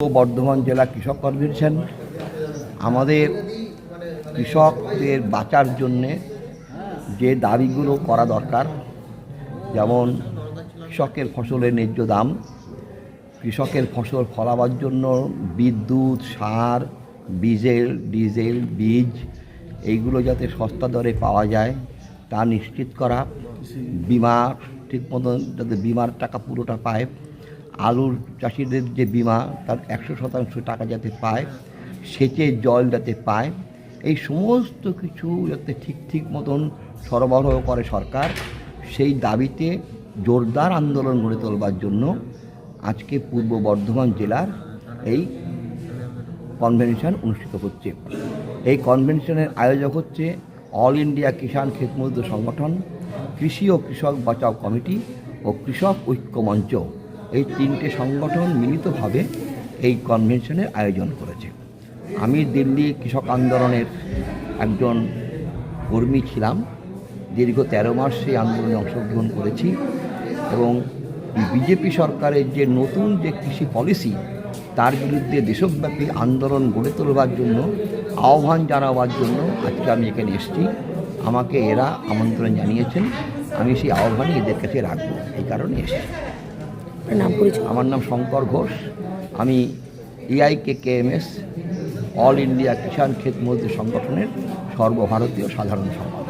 বর্ধমান জেলা কৃষক কনভেনশন আমাদের কৃষকদের বাঁচার জন্যে যে দাবিগুলো করা দরকার, যেমন কৃষকের ফসলের ন্যায্য দাম, কৃষকের ফসল ফলাবার জন্য বিদ্যুৎ, সার, ডিজেল ডিজেল, বীজ, এইগুলো যাতে সস্তা দরে পাওয়া যায় তা নিশ্চিত করা, বিমা ঠিক মতন যাতে বিমার টাকা পুরোটা পায়। আলুর চাষিদের যে বিমা, তার একশো শতাংশ টাকা যাতে পায়, সেচের জল যাতে পায়, এই সমস্ত কিছু যাতে ঠিক ঠিক মতন সরবরাহ করে সরকার, সেই দাবিতে জোরদার আন্দোলন গড়ে তোলবার জন্য আজকে পূর্ব বর্ধমান জেলার এই কনভেনশন অনুষ্ঠিত হচ্ছে। এই কনভেনশনের আয়োজক হচ্ছে অল ইন্ডিয়া কিষাণ ক্ষেত মজদুর সংগঠন, কৃষি ও কৃষক বাঁচাও কমিটি ও কৃষক ঐক্য মঞ্চ। এই তিনটে সংগঠন মিলিতভাবে এই কনভেনশনের আয়োজন করেছে। আমি দিল্লি কৃষক আন্দোলনের একজন কর্মী ছিলাম। দীর্ঘ তেরো মাস সেই আন্দোলনে অংশগ্রহণ করেছি এবং বিজেপি সরকারের যে নতুন যে কৃষি পলিসি তার বিরুদ্ধে দেশব্যাপী আন্দোলন গড়ে তোলবার জন্য, আহ্বান জানাবার জন্য আজকে আমি এখানে এসেছি। আমাকে এরা আমন্ত্রণ জানিয়েছেন। আমি সেই আহ্বানই এদের কাছে রাখব। এই কারণে এসেছি। নাম পরিচয়? আমার নাম শঙ্কর ঘোষ। আমি AIK KMS All India Kisan Khet Mazdoor সংগঠনের সর্বভারতীয় সাধারণ সম্পাদক।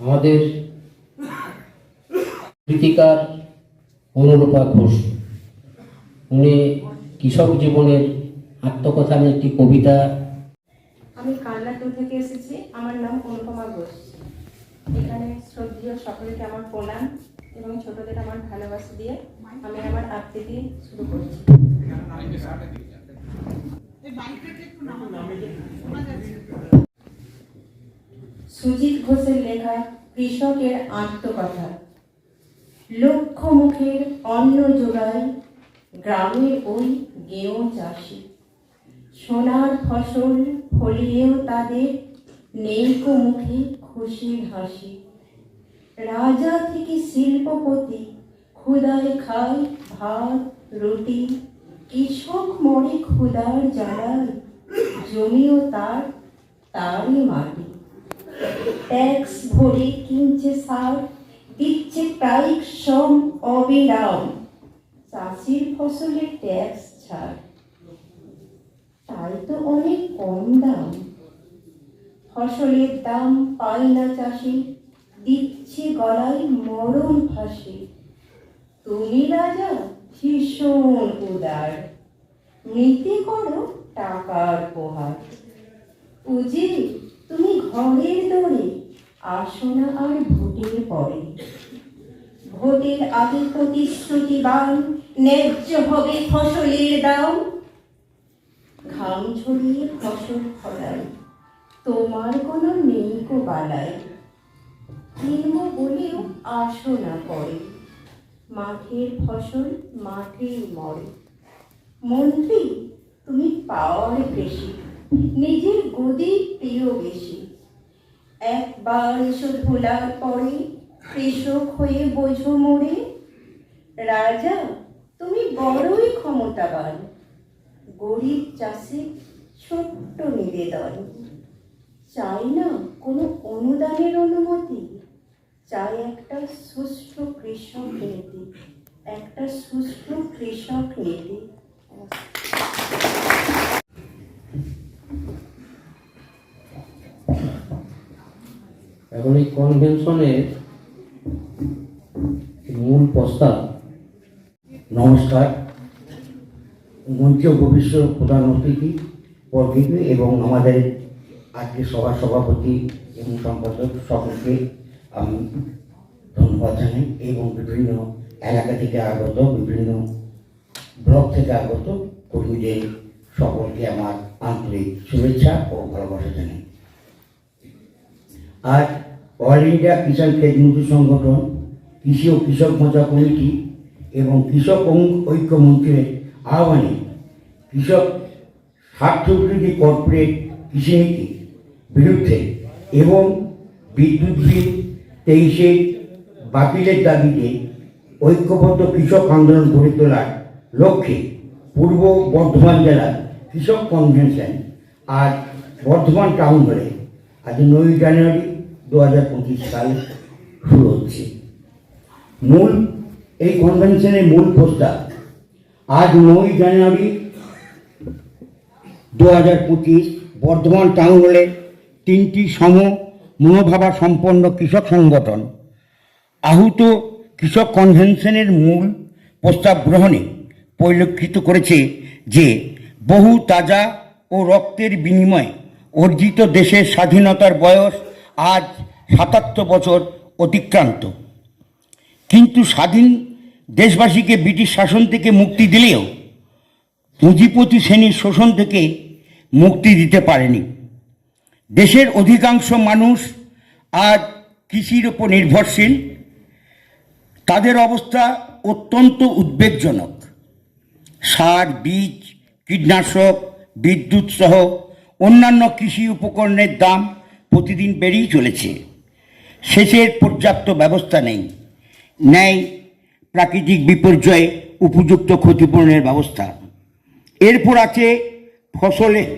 আমাদের কৃতিকার অনুরূপা ঘোষ। উনি কৃষক জীবনের আত্মকথা নিয়ে একটি কবিতা আমি কান্নাটুর থেকে এসেছি। আমার নাম অনুপমা ঘোষ। এখানে শ্রদ্ধীয় সকলকে আমার প্রণাম এবং ছোটদের আমার ভালোবাসা দিয়ে আমি আমার আবৃত্তি শুরু করছি। সুজিত ঘোষের লেখা কৃষকের আত্মকথা। লক্ষ মুখের অন্ন যোগায় গ্রামের ওই গেঁয়ো চাষি। সোনার ফসল ফলিয়েও তাদের নেইকো মুখে খুশির হাসি। রাজা থেকে শিল্পপতি ক্ষুদায় খায় ভাত, রুটি। কৃষক মরে ক্ষুদার জ্বালায়, জমিও তার, তারই মাটি। ট্যাক্স ভরে কিনছে সার দিচ্ছে প্রায়িক শ্রম অবিরাম। চাষির ফসলে ট্যাক্স ছাড়। তাই তো অনেক কম দাম। ফসলের দাম পায় না চাষি। দিচ্ছে গলায় মরণ ফাঁসি। তুমি রাজা, ভীষণ উদার। নীতি করো টাকার প্রহার উজি তুমি ঘরের দরে। আসো না আর ভোটের পরে। ভোটের আগে প্রতিশ্রুতিবান, ন্যায্য হবে ফসলের দাও ঘাম ঝরিয়ে ফসল ফলাই তোমার কোনো নেই কো বালাই কিনব বলেও আসো না পরে, মাঠের ফসল মাঠেই মরে। মন্ত্রী, তুমি পাওয়ার বেশি, নিজের গদি প্রিয় বেশি। একবার ভোলার পরে কৃষক হয়ে বোঝো মোড়ে রাজা, তুমি বড়ই ক্ষমতাবান। গরিব চাষি, ছোট্ট নিবেদন। চাই না কোনো অনুদানের অনুমতি। চাই একটা সুষ্ঠু কৃষক নীতি। একটা সুষ্ঠু কৃষক নীতি এবং এই কনভেনশনের মূল প্রস্তাব, নমস্কার মঞ্চ ভবিষ্যৎ প্রধান অতিথি বর্গিত এবং আমাদের আজকে সভা সভাপতি এবং সম্পাদক সকলকে আমি ধন্যবাদ জানাই এবং বিভিন্ন এলাকা থেকে আগত, বিভিন্ন ব্লক থেকে আগত কর্মীদের সকলকে আমার আন্তরিক শুভেচ্ছা ও ভালোবাসা জানাই। আজ অল ইন্ডিয়া কিষাণ ক্ষেত সংগঠন, কৃষি ও কৃষক মজা কমিটি এবং কৃষক ঐ- ঐক্য মঞ্চের আহ্বানে কৃষক স্বার্থবিরোধী কর্পোরেট কৃষিনীতি বিরুদ্ধে এবং বিদ্যুৎ বিল তেইশে বাতিলের দাবিতে ঐক্যবদ্ধ কৃষক আন্দোলন গড়ে তোলার লক্ষ্যে পূর্ব বর্ধমান জেলার কৃষক কনভেনশন আজ বর্ধমান টাউন হলে, আজ নয় জানুয়ারি দু হাজার পঁচিশ সাল শুরু হচ্ছে। মূল, এই কনভেনশনের মূল প্রস্তাব আজ নয় জানুয়ারি দু হাজার পঁচিশ, বর্ধমান টাউন হলে তিনটি সম মনোভাবা সম্পন্ন কৃষক সংগঠন আহুত কৃষক কনভেনশনের মূল প্রস্তাব গ্রহণে পরিলক্ষিত করেছে যে বহু তাজা ও রক্তের বিনিময়ে অর্জিত দেশের স্বাধীনতার বয়স আজ সাতাত্তর বছর অতিক্রান্ত। কিন্তু স্বাধীন দেশবাসীকে ব্রিটিশ শাসন থেকে মুক্তি দিলেও পুঁজিপতি শ্রেণির শোষণ থেকে মুক্তি দিতে পারেনি। দেশের অধিকাংশ মানুষ আজ কৃষির ওপর নির্ভরশীল। তাদের অবস্থা অত্যন্ত উদ্বেগজনক। সার, বীজ, কীটনাশক, বিদ্যুৎ সহ অন্যান্য কৃষি উপকরণের দাম প্রতিদিন বেড়েই চলেছে। সেচের পর্যাপ্ত ব্যবস্থা নেই। নেই প্রাকৃতিক বিপর্যয়ে উপযুক্ত ক্ষতিপূরণের ব্যবস্থা। এরপর আছে ফসলের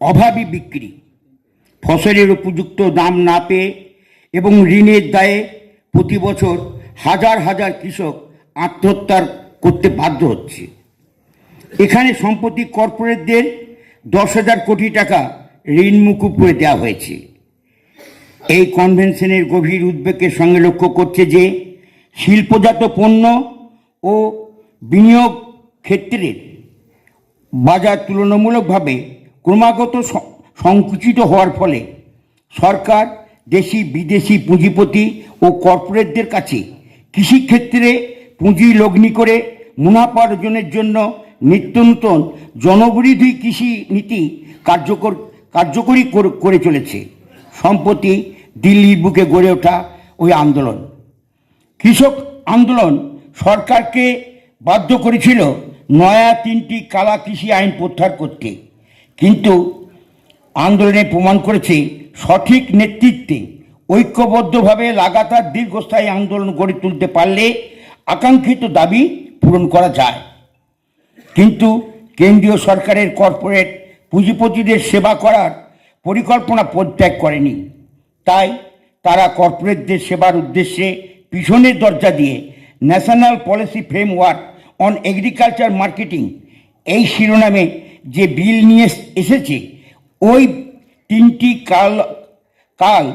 অভাবী বিক্রি। ফসলের উপযুক্ত দাম না পেয়ে এবং ঋণের দায়ে প্রতি বছর হাজার হাজার কৃষক আত্মহত্যার করতে বাধ্য হচ্ছে। এখানে সম্প্রতি কর্পোরেটদের দশ হাজার কোটি টাকা ঋণ মুকুব করে দেওয়া হয়েছে। এই কনভেনশনের গভীর উদ্বেগের সঙ্গে লক্ষ্য করছে যে শিল্পজাত পণ্য ও বিনিয়োগ ক্ষেত্রের বাজার তুলনামূলকভাবে ক্রমাগত সংকুচিত হওয়ার ফলে সরকার দেশি বিদেশি পুঁজিপতি ও কর্পোরেটদের কাছে কৃষিক্ষেত্রে পুঁজি লগ্নি করে মুনাফা অর্জনের জন্য নিত্য নূতন জনবিরোধী কৃষি নীতি কার্যকর, কার্যকরী করে- করে চলেছে। সম্প্রতি দিল্লির বুকে গড়ে ওঠা ওই আন্দোলন। কৃষক আন্দোলন সরকারকে বাধ্য করেছিল নয়া তিনটি কালা কৃষি আইন প্রত্যাহার করতে। কিন্তু আন্দোলনে প্রমাণ করেছে সঠিক নেতৃত্বে ঐক্যবদ্ধভাবে লাগাতার দীর্ঘস্থায়ী আন্দোলন গড়ে তুলতে পারলে আকাঙ্ক্ষিত দাবি পূরণ করা যায়। কিন্তু কেন্দ্রীয় সরকারের কর্পোরেট পুঁজিপতিদের সেবা করার পরিকল্পনা পরিত্যাগ করেনি। তাই তারা কর্পোরেটদের সেবার উদ্দেশ্যে পিছনের দরজা দিয়ে national policy framework on agriculture marketing, এই শিরোনামে যে বিল নিয়ে এসেছে, ওই তিনটি কাল কাল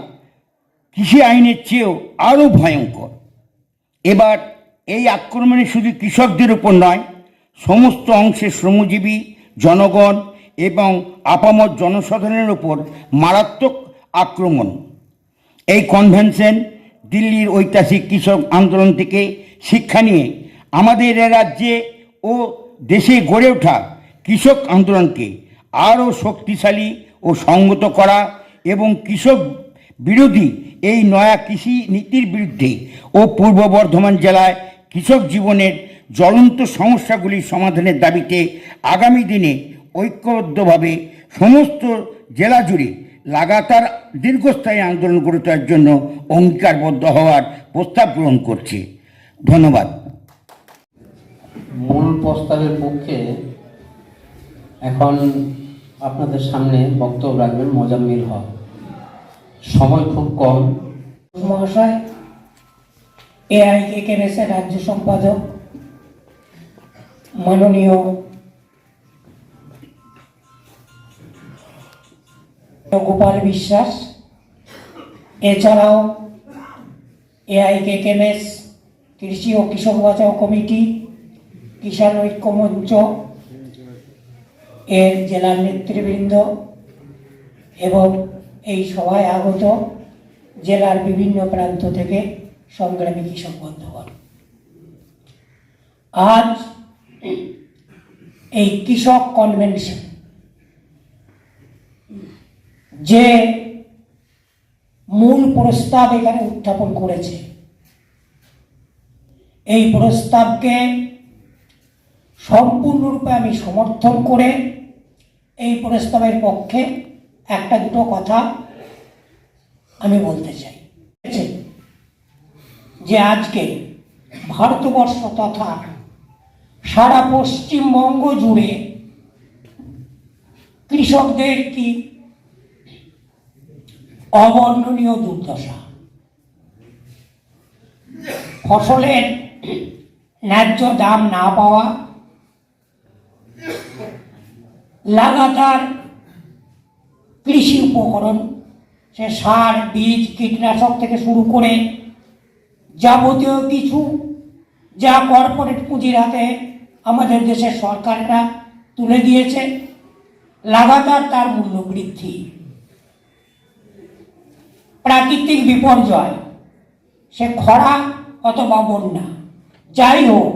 কৃষি আইনের চেয়েও আরও ভয়ঙ্কর। এবার এই আক্রমণে শুধু কৃষকদের উপর নয়, সমস্ত অংশের শ্রমজীবী, জনগণ এবং আপামত জনসাধারণের উপর মারাত্মক আক্রমণ। এই কনভেনশন দিল্লির ঐতিহাসিক কৃষক আন্দোলন থেকে শিক্ষা নিয়ে আমাদের রাজ্যে ও দেশে গড়ে ওঠা কৃষক আন্দোলনকে আরও শক্তিশালী ও সংগত করা এবং কৃষক বিরোধী এই নয়া কৃষি নীতির বিরুদ্ধে ও পূর্ব বর্ধমান জেলায় কৃষক জীবনের জ্বলন্ত সমস্যাগুলির সমাধানের দাবিতে আগামী দিনে ঐক্যবদ্ধভাবে সমস্ত জেলা জুড়ে লাগাতার দীর্ঘস্থায়ী আন্দোলন গড়ে তোলার জন্য অঙ্গীকারবদ্ধ হওয়ার প্রস্তাব গ্রহণ করছি। ধন্যবাদ। মূল প্রস্তাবের পক্ষে এখন আপনাদের সামনে বক্তব্য রাখবেন মোজাম্মিল হক। সময় খুব কম। মহাশয় এআইকে কেনেসের রাজ্য সম্পাদক? মাননীয় গোপাল বিশ্বাস, এছাড়াও এআইকে কেনেস কৃষি ও কৃষক বাঁচাও কমিটি, কিষাণ ঐক্য মঞ্চ, এর জেলার নেতৃবৃন্দ এবং এই সভায় আগত জেলার বিভিন্ন প্রান্ত থেকে সংগ্রামী কৃষক বন্ধুগণ। আজ এই কৃষক কনভেনশন যে মূল প্রস্তাব এখানে উত্থাপন করেছে এই প্রস্তাবকে সম্পূর্ণরূপে আমি সমর্থন করে এই প্রস্তাবের পক্ষে একটা দুটো কথা আমি বলতে চাই? যে আজকে ভারতবর্ষ তথা সারা পশ্চিমবঙ্গ জুড়ে কৃষকদের কি অবর্ণনীয় দুর্দশা। ফসলের ন্যায্য দাম না পাওয়া, লাগাতার কৃষি উপকরণ, সে সার, বীজ, কীটনাশক থেকে শুরু করে যাবতীয় কিছু যা কর্পোরেট পুঁজির হাতে আমাদের দেশের সরকাররা তুলে দিয়েছে, লাগাতার তার মূল্য বৃদ্ধি। প্রাকৃতিক বিপর্যয়। সে খরা অথবা বন্যা। যাই হোক,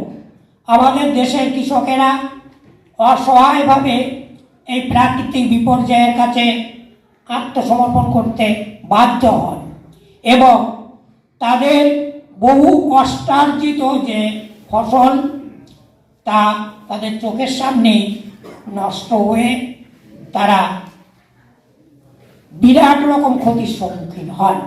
আমাদের দেশের কৃষকেরা অসহায়ভাবে এই প্রাকৃতিক বিপর্যয়ের কাছে আত্মসমর্পণ করতে বাধ্য হন এবং তাদের বহু কষ্টার্জিত যে ফসল, তা তাদের চোখের সামনেই নষ্ট হয়ে তারা বিরাট রকম ক্ষতির সম্মুখীন হন।